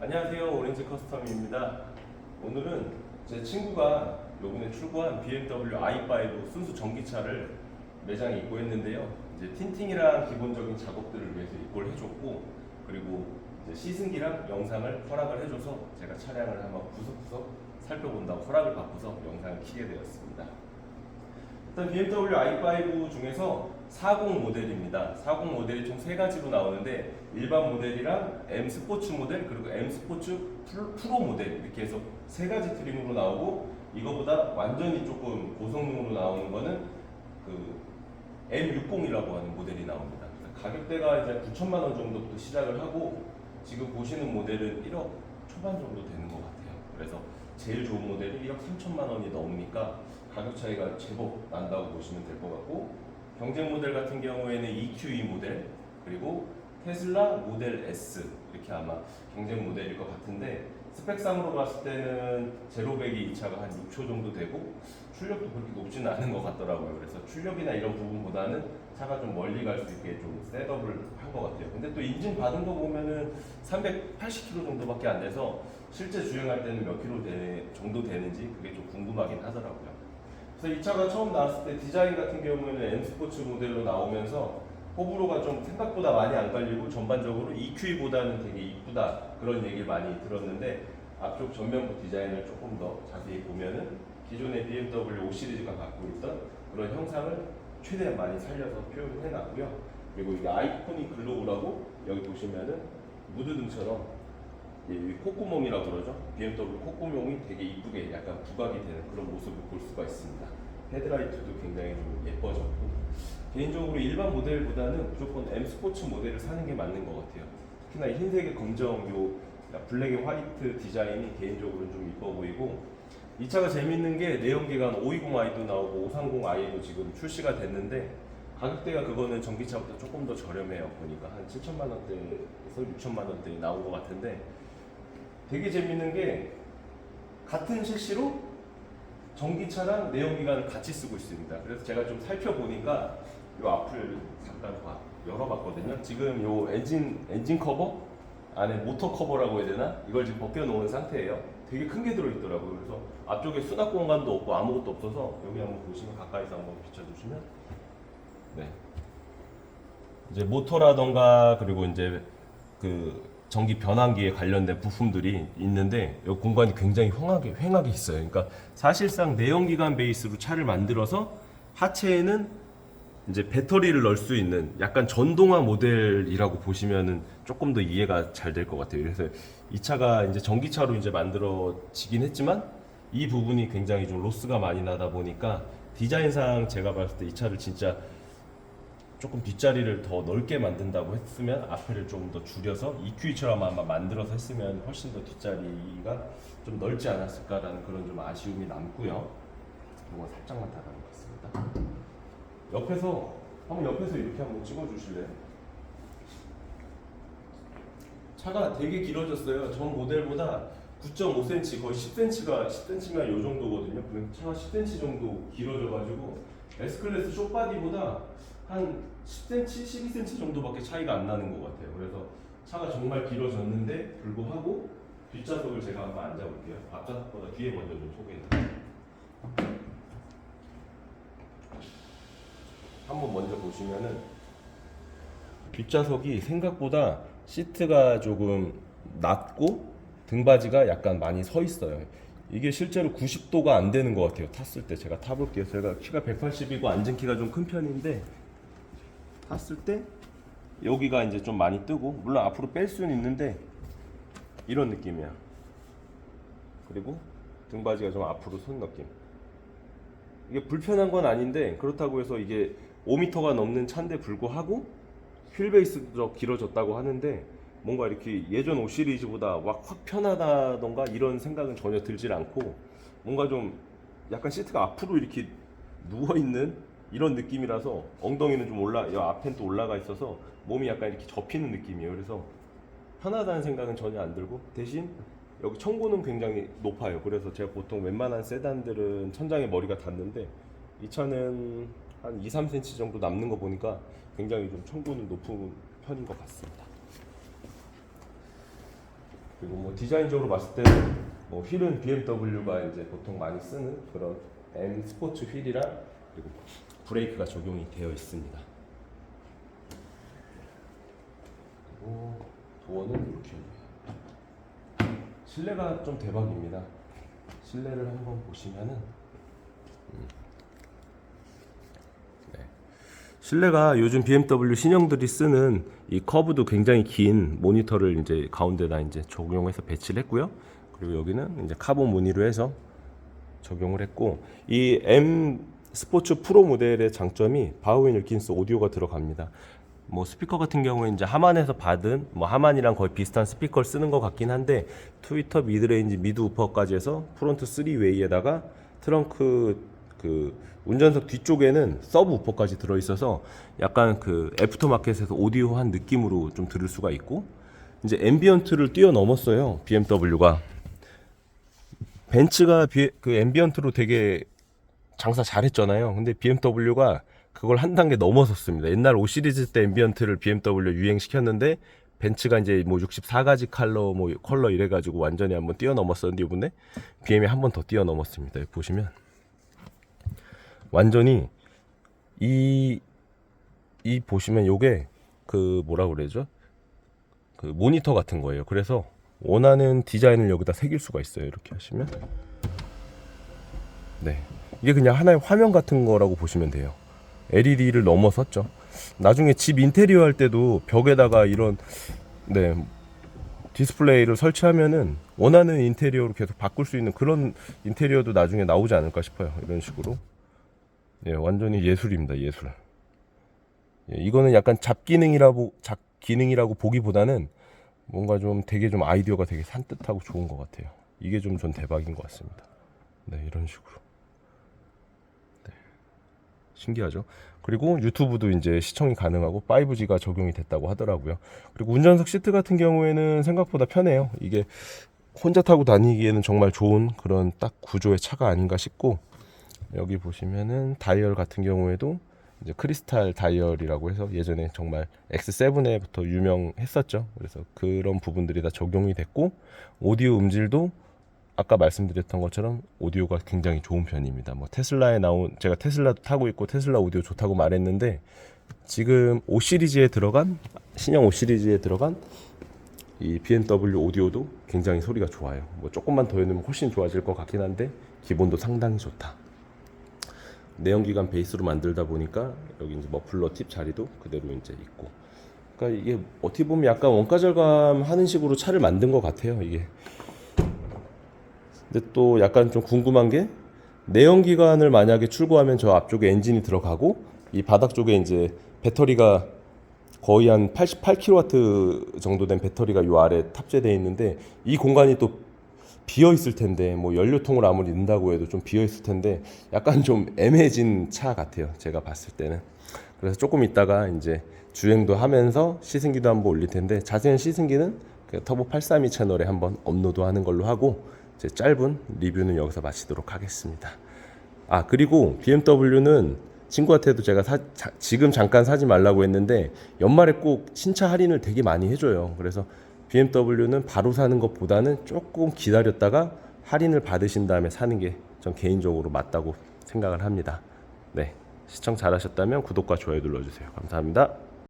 안녕하세요 오렌지 커스텀입니다. 오늘은 제 친구가 요번에 출고한 BMW i5 순수 전기차를 매장에 입고했는데요. 이제 틴팅이랑 기본적인 작업들을 위해서 입고를 해줬고 그리고 이제 시승기랑 영상을 허락을 해줘서 제가 차량을 한번 구석구석 살펴본다고 허락을 받고서 영상을 키게 되었습니다. 일단 BMW i5 중에서 40 모델입니다. 40 모델이 총 세 가지로 나오는데 일반 모델이랑 M 스포츠 모델 그리고 M 스포츠 프로- 모델 이렇게 해서 세 가지 트림으로 나오고 이거보다 완전히 조금 고성능으로 나오는 거는 그 M60이라고 하는 모델이 나옵니다. 가격대가 이제 9천만 원 정도부터 시작을 하고 지금 보시는 모델은 1억 초반 정도 되는 것 같아요. 그래서 제일 좋은 모델이 1억 3천만 원이 넘으니까 가격 차이가 제법 난다고 보시면 될 것 같고 경쟁 모델 같은 경우에는 EQE 모델 그리고 테슬라 모델 S 이렇게 아마 경쟁 모델일 것 같은데 스펙상으로 봤을 때는 제로백이 이 차가 한 6초 정도 되고 출력도 그렇게 높지는 않은 것 같더라고요. 그래서 출력이나 이런 부분보다는 차가 좀 멀리 갈 수 있게 좀 셋업을 한 것 같아요. 근데 또 인진 받은 거 보면은 380km 정도밖에 안 돼서 실제 주행할 때는 몇 되, 정도 되는지 그게 좀 궁금하긴 하더라고요. 그래서 이 차가 처음 나왔을 때 디자인 같은 경우에는 M 스포츠 모델로 나오면서 호불호가 좀 생각보다 많이 안 깔리고 전반적으로 EQ보다는 되게 이쁘다 그런 얘기를 많이 들었는데 앞쪽 전면부 디자인을 조금 더 자세히 보면은 기존의 BMW 5 시리즈가 갖고 있던 그런 형상을 최대한 많이 살려서 표현을 해놨고요. 그리고 이게 아이코닉 글로브라고 여기 보시면은 무드등처럼 이 콧구멍이라고 그러죠. BMW 콧구멍이 되게 이쁘게 약간 부각이 되는 그런 모습을 볼 수가 있습니다. 헤드라이트도 굉장히 좀 예뻐졌고 개인적으로 일반 모델보다는 무조건 M 스포츠 모델을 사는 게 맞는 것 같아요. 특히나 이 흰색의 검정 요 블랙 앤 화이트 디자인이 개인적으로는 좀 이뻐 보이고 이 차가 재밌는 게 내연기관 520i도 나오고 530i도 지금 출시가 됐는데 가격대가 그거는 전기차보다 조금 더 저렴해요. 보니까 한 7천만 원대에서 6천만 원대 나온 것 같은데 되게 재밌는 게 같은 실시로 전기차랑 내연기관을 같이 쓰고 있습니다. 그래서 제가 좀 살펴보니까 이 앞을 잠깐 봐- 열어봤거든요. 지금 요 엔진 엔진 커버 안에 모터 커버라고 해야 되나? 이걸 지금 벗겨놓은 상태예요. 되게 큰 게 들어있더라고요. 그래서 앞쪽에 수납 공간도 없고 아무것도 없어서 여기 한번 보시면 가까이서 한번 비춰주시면 네. 이제 모터라던가 그리고 이제 그 전기 변환기에 관련된 부품들이 있는데 이 공간이 굉장히 휑하게 휑하게 있어요. 그러니까 사실상 내연기관 베이스로 차를 만들어서 하체에는 이제 배터리를 넣을 수 있는 약간 전동화 모델이라고 보시면은 조금 더 이해가 잘 될 것 같아요. 그래서 이 차가 이제 전기차로 이제 만들어지긴 했지만 이 부분이 굉장히 좀 로스가 많이 나다 보니까 디자인상 제가 봤을 때 이 차를 진짜 조금 뒷자리를 더 넓게 만든다고 했으면 앞에를 좀 더 줄여서 EQ처럼 아마 만들어서 했으면 훨씬 더 뒷자리가 좀 넓지 않았을까라는 그런 좀 아쉬움이 남고요. 이거 살짝만 닫아놓겠습니다. 옆에서 한번 옆에서 이렇게 한번 찍어주실래요? 차가 되게 길어졌어요. 전 모델보다 9.5cm 거의 10cm가 10cm가 요 정도거든요. 차가 10cm 정도 길어져가지고 S 클래스 쇼바디보다 한 10cm, 12cm 정도밖에 차이가 안 나는 것 같아요. 그래서 차가 정말 길어졌는데 불구하고 뒷좌석을 제가 한번 앉아볼게요. 앞좌석보다 뒤에 먼저 좀 소개해드릴게요. 한번 먼저 보시면은 뒷좌석이 생각보다 시트가 조금 낮고 등받이가 약간 많이 서 있어요. 이게 실제로 90도가 안 되는 것 같아요. 탔을 때 제가 타볼게요. 제가 키가 180이고 앉은 키가 좀 큰 편인데 탔을 때 여기가 이제 좀 많이 뜨고 물론 앞으로 뺄 수는 있는데 이런 느낌이야. 그리고 등받이가 좀 앞으로 선 느낌. 이게 불편한 건 아닌데 그렇다고 해서 이게 5m가 넘는 차인데 불구하고 휠베이스도 더 길어졌다고 하는데 뭔가 이렇게 예전 5 시리즈보다 막확 편하다던가 이런 생각은 전혀 들질 않고 뭔가 좀 약간 시트가 앞으로 이렇게 누워 있는 이런 느낌이라서 엉덩이는 좀 올라, 여 앞엔 또 올라가 있어서 몸이 약간 이렇게 접히는 느낌이에요. 그래서 편하다는 생각은 전혀 안 들고 대신 여기 청고는 굉장히 높아요. 그래서 제가 보통 웬만한 세단들은 천장에 머리가 닿는데 이 차는 한 2, 3cm 정도 남는 거 보니까 굉장히 좀 청고는 높은 편인 것 같습니다. 그리고 뭐 디자인적으로 봤을 때는 뭐 휠은 BMW가 이제 보통 많이 쓰는 그런 M 스포츠 휠이랑 그리고 브레이크가 적용이 되어 있습니다. 그리고 도어는 이렇게 실내가 좀 대박입니다. 실내를 한번 보시면은 음. 네. 실내가 요즘 BMW 신형들이 쓰는 이 커브도 굉장히 긴 모니터를 이제 가운데다 이제 적용해서 배치를 했고요. 그리고 여기는 이제 카본 무늬로 해서 적용을 했고 이 M 스포츠 프로 모델의 장점이 바우인 일킨스 오디오가 들어갑니다. 뭐 스피커 같은 경우에 이제 하만에서 받은 뭐 하만이랑 거의 비슷한 스피커를 쓰는 것 같긴 한데 트위터 미드레인지 미드 우퍼까지 해서 프론트 3웨이에다가 트렁크 그 운전석 뒤쪽에는 서브 우퍼까지 들어 있어서 약간 그 애프터마켓에서 오디오한 느낌으로 좀 들을 수가 있고 이제 앰비언트를 뛰어넘었어요 BMW가 벤츠가 비, 그 앰비언트로 되게 장사 잘했잖아요. 근데 BMW가 그걸 한 단계 넘어섰습니다. 옛날 5 시리즈 때 앰비언트를 BMW 유행시켰는데 벤츠가 이제 뭐 64가지 컬러 뭐 컬러 이래 가지고 완전히 한번 뛰어넘었었는데 이번에 BM이 한 번 더 뛰어넘었습니다. 보시면 완전히 이 이 보시면 요게 그 뭐라 그러죠? 그 모니터 같은 거예요. 그래서 원하는 디자인을 여기다 새길 수가 있어요. 이렇게 하시면 네. 이게 그냥 하나의 화면 같은 거라고 보시면 돼요. LED를 넘어섰죠. 나중에 집 인테리어 할 때도 벽에다가 이런 네 디스플레이를 설치하면은 원하는 인테리어로 계속 바꿀 수 있는 그런 인테리어도 나중에 나오지 않을까 싶어요. 이런 식으로. 네, 완전히 예술입니다. 예술. 예, 이거는 약간 잡기능이라고 잡기능이라고 보기보다는 뭔가 좀 되게 좀 아이디어가 되게 산뜻하고 좋은 것 같아요. 이게 좀 전 대박인 것 같습니다. 네, 이런 식으로. 네. 신기하죠? 그리고 유튜브도 이제 시청이 가능하고 5G가 적용이 됐다고 하더라고요. 그리고 운전석 시트 같은 경우에는 생각보다 편해요. 이게 혼자 타고 다니기에는 정말 좋은 그런 딱 구조의 차가 아닌가 싶고 여기 보시면은 다이얼 같은 경우에도 이제 크리스탈 다이얼이라고 해서 예전에 정말 X7에부터 유명했었죠. 그래서 그런 부분들이 다 적용이 됐고 오디오 음질도 아까 말씀드렸던 것처럼 오디오가 굉장히 좋은 편입니다. 뭐 테슬라에 나온 제가 테슬라도 타고 있고 테슬라 오디오 좋다고 말했는데 지금 5 시리즈에 들어간 신형 5 시리즈에 들어간 이 BMW 오디오도 굉장히 소리가 좋아요. 뭐 조금만 더 해놓으면 훨씬 좋아질 것 같긴 한데 기본도 상당히 좋다. 내연기관 베이스로 만들다 보니까 여기 이제 머플러 팁 자리도 그대로 이제 있고. 그러니까 이게 어떻게 보면 약간 원가 절감 하는 식으로 차를 만든 것 같아요. 이게. 근데 또 약간 좀 궁금한 게 내연기관을 만약에 출고하면 저 앞쪽에 엔진이 들어가고 이 바닥 쪽에 이제 배터리가 거의 한 88kW 정도 된 배터리가 요 아래 탑재되어 있는데 이 공간이 또 비어 있을 텐데 뭐 연료통을 아무리 넣는다고 해도 좀 비어 있을 텐데 약간 좀 애매해진 차 같아요. 제가 봤을 때는. 그래서 조금 있다가 이제 주행도 하면서 시승기도 한번 올릴 텐데 자세한 시승기는 그 터보 832 채널에 한번 업로드하는 걸로 하고 제 짧은 리뷰는 여기서 마치도록 하겠습니다. 아 그리고 BMW는 친구한테도 제가 사, 자, 지금 잠깐 사지 말라고 했는데 연말에 꼭 신차 할인을 되게 많이 해줘요. 그래서 BMW는 바로 사는 것보다는 조금 기다렸다가 할인을 받으신 다음에 사는 게 전 개인적으로 맞다고 생각을 합니다. 네. 시청 잘하셨다면 구독과 좋아요 눌러주세요. 감사합니다.